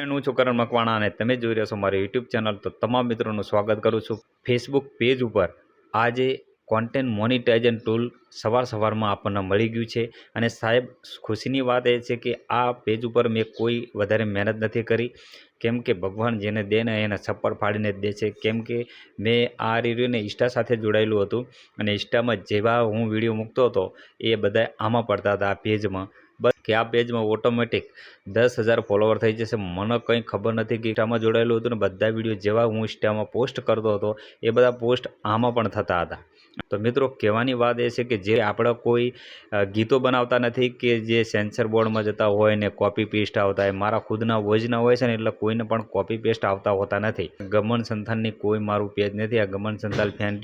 Friend હું છું કરણ મકવાણા અને તમે જોઈ રહ્યા છો મારી યુટ્યુબ ચેનલ તો તમામ મિત્રોનું સ્વાગત કરું છું ફેસબુક પેજ ઉપર. આજે કોન્ટેન્ટ મોનિટાઇઝન ટૂલ સવાર સવારમાં આપણને મળી ગયું છે. અને સાહેબ, ખુશીની વાત એ છે કે આ પેજ ઉપર મેં કોઈ વધારે મહેનત નથી કરી. કેમ કે ભગવાન જેને દે ને એને છપ્પર ફાડીને જ દે છે. કેમ કે મેં આ રીવ્યુને ઇન્સ્ટા સાથે જોડાયેલું હતું. અને ઇન્સ્ટામાં જેવા હું વીડિયો મૂકતો હતો, એ બધા આમાં પડતા હતા આ પેજમાં બસ કે આ પેજમાં ઓટોમેટિક દસ હજાર ફોલોવર થઈ જશે. મને કંઈ ખબર નથી કે ઇન્સ્ટામાં જોડાયેલું હતું ને બધા વીડિયો જેવા હું ઇન્સ્ટામાં પોસ્ટ કરતો હતો, એ બધા પોસ્ટ આમાં પણ થતા હતા. તો મિત્રો, કહેવાની વાત એ છે કે જે આપણે કોઈ ગીતો બનાવતા નથી કે જે સેન્સર બોર્ડમાં જતા હોય ને કોપી પેસ્ટ આવતા હોય. મારા ખુદના વોઇસના હોય છે ને એટલે કોઈને પણ કોપી પેસ્ટ આવતા હોતા નથી. ગમન સંથાનની કોઈ મારું પેજ નથી. આ ગમન સંથાલ ફેન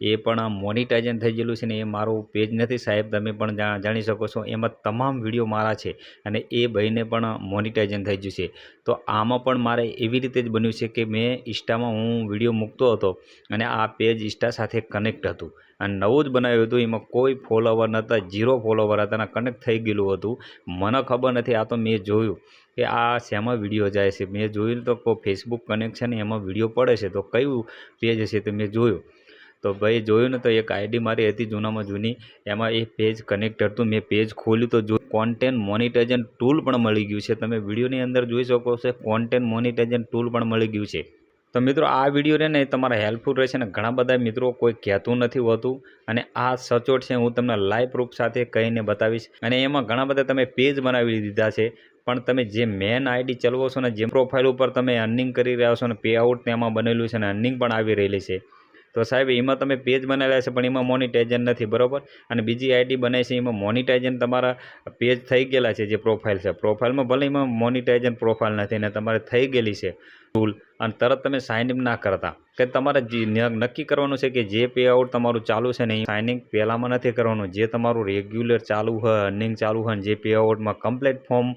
એ પણ આ મોનિટાઇઝન થઈ ગયેલું છે ને એ મારું પેજ નથી. સાહેબ, તમે પણ જાણી શકો છો. એમાં તમામ વીડિયો મારા છે અને એ ભાઈને પણ મોનિટાઇઝન થઈ ગયું છે. તો આમાં પણ મારે એવી રીતે જ બન્યું છે કે મેં ઇન્સ્ટામાં હું વીડિયો મૂકતો હતો અને આ પેજ ઇન્સ્ટા સાથે કનેક્ટ હતું. અને નવું જ બનાવ્યું હતું, એમાં કોઈ ફોલોવર નહોતા જીરો ફોલોવર હતા અને કનેક્ટ થઈ ગયેલું હતું. મને ખબર નથી, આ તો મેં જોયું કે આ શેમાં વીડિયો જાય છે. મેં જોયું તો ફેસબુક કનેક્શન એમાં વીડિયો પડે છે. તો કયું પેજ હશે તો મેં જોયું. તો ભાઈ જોયું ને તો એક આઈડી મારી હતી જૂનામાં જૂની. એમાં એ પેજ કનેક્ટ હતું. મેં પેજ ખોલ્યું તો જો કોન્ટેન્ટ મોનિટાઇઝન ટૂલ પણ મળી ગયું છે. તમે વિડીયોની અંદર જોઈ શકો છો કોન્ટેન્ટ મોનિટાઇઝન ટૂલ પણ મળી ગયું છે. તો મિત્રો, આ વીડિયો રહે ને તમારા હેલ્પફુલ રહેશે ને ઘણા બધા મિત્રો કોઈ કહેતું નથી હોતું. અને આ સચોટ છે, હું તમને લાઈવ પ્રૂફ સાથે કહીને બતાવીશ. અને એમાં ઘણા બધા તમે પેજ બનાવી દીધા છે. પણ તમે જે મેન આઈડી ચલાવો છો ને, જે પ્રોફાઇલ ઉપર તમે અર્નિંગ કરી રહ્યા છો ને પે આઉટ તેમાં બનેલું છે અને અર્નિંગ પણ આવી રહેલી છે. તો સાહેબ, એમાં તમે પેજ બનાવેલા છે, પણ એમાં મોનિટાઇઝન નથી, બરાબર? અને બીજી આઈડી બનાવી છે, એમાં મોનિટાઇઝન તમારા પેજ થઈ ગયેલા છે, જે પ્રોફાઇલ છે. પ્રોફાઇલમાં ભલે એમાં મોનિટાઇઝન પ્રોફાઇલ નથી, ને તમારે થઈ ગયેલી છે. ટૂલ અને તરત તમે સાઇન ઇન ના કરતા. કે તમારે નક્કી કરવાનું છે કે જે પે આઉટ તમારું ચાલુ છે ને એ સાઇનિંગ પહેલાંમાં નથી કરવાનું. જે તમારું રેગ્યુલર ચાલુ હોય અર્નિંગ ચાલુ હોય જે પે આઉટમાં કમ્પ્લેટ ફોર્મ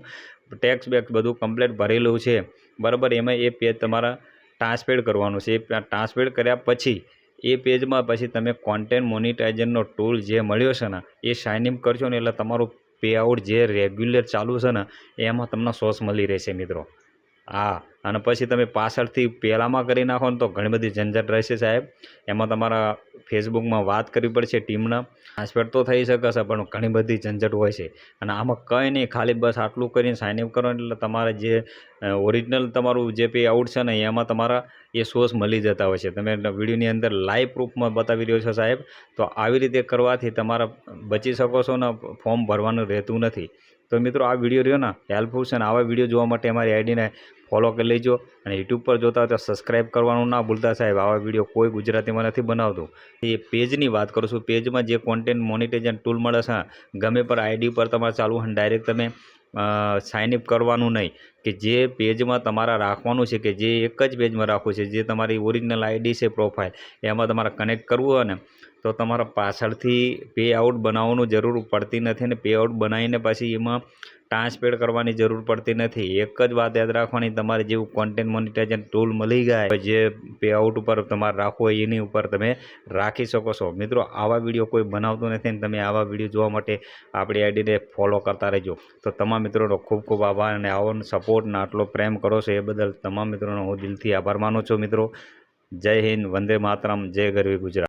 ટેક્સ બેક્સ બધું કમ્પ્લેટ ભરેલું છે, બરાબર? એમાં એ પેજ તમારા ટ્રાન્સફેર કરવાનું છે. એ ટ્રાન્સફેર કર્યા પછી એ પેજમાં પછી તમે કોન્ટેન્ટ મોનિટાઇઝરનો ટૂલ જે મળ્યો છે ને, એ સાઇન ઇન કરશો ને એટલે તમારું પે આઉટ જે રેગ્યુલર ચાલુ છે ને, એમાં તમને સોર્સ મળી રહેશે મિત્રો. હા. અને પછી તમે પાછળથી પહેલાંમાં કરી નાખો ને તો ઘણી બધી ઝંઝટ રહેશે સાહેબ. એમાં તમારા ફેસબુકમાં વાત કરવી પડશે ટીમના. ટ્રાન્સફર તો થઈ શકે છે, પણ ઘણી બધી ઝંઝટ હોય છે. અને આમાં કંઈ નહીં, ખાલી બસ આટલું કરીને સાઇન અપ કરો એટલે તમારે જે ઓરિજિનલ તમારું જે પે આઉટ છે ને એમાં તમારા એ સોર્સ મળી જતા હોય છે. તમે વિડીયોની અંદર લાઈવ પ્રૂફમાં બતાવી રહ્યો છો સાહેબ. તો આવી રીતે કરવાથી તમારા બચી શકો છો ને ફોર્મ ભરવાનું રહેતું નથી. તો મિત્રો આ વીડિયો રહ્યો ને હેલ્પફુલ છે ને આવા વીડિયો જોવા માટે અમારી આઈડીને ફોલો કરી લેજો અને યુટ્યુબ પર જોતા તો સબસ્ક્રાઈબ કરવાનું ના ભૂલતા સાહેબ. આવા વીડિયો કોઈ ગુજરાતીમાં નથી બનાવતું. એ પેજની વાત કરું છું. પેજમાં જે કોન્ટેન્ટ મોનિટાઇઝન ટૂલ મળે છે, ગમે પર આઈડી પર તમારે ચાલુ હોય ડાયરેક્ટ તમે સાઇન અપ કરવાનું નહીં. કે જે પેજમાં તમારા રાખવાનું છે કે જે એક જ પેજમાં રાખવું છે, જે તમારી ઓરિજિનલ આઈડી છે પ્રોફાઇલ એમાં તમારે કનેક્ટ કરવું હોય ને, તો તમારા પાછળથી પે આઉટ બનાવવાનું જરૂર પડતી નથી અને પે આઉટ બનાવીને પછી એમાં ટ્રાન્સપેડ કરવાની જરૂર પડતી નથી. એક જ વાત યાદ રાખવાની, તમારે જેવું કોન્ટેન્ટ મોનિટાઇઝન ટૂલ મળી જાય જે પે આઉટ ઉપર તમારે રાખવું હોય એની ઉપર તમે રાખી શકો છો. મિત્રો, આવા વીડિયો કોઈ બનાવતો નથી ને તમે આવા વીડિયો જોવા માટે આપણી આઈડીને ફોલો કરતા રહેજો. તો તમામ મિત્રોનો ખૂબ ખૂબ આભાર અને આવો સપોર્ટને આટલો પ્રેમ કરો છો એ બદલ તમામ મિત્રોનો હું દિલથી આભાર માનું છું. મિત્રો, જય હિન્દ, વંદે માતરમ, જય ગરવી ગુજરાત.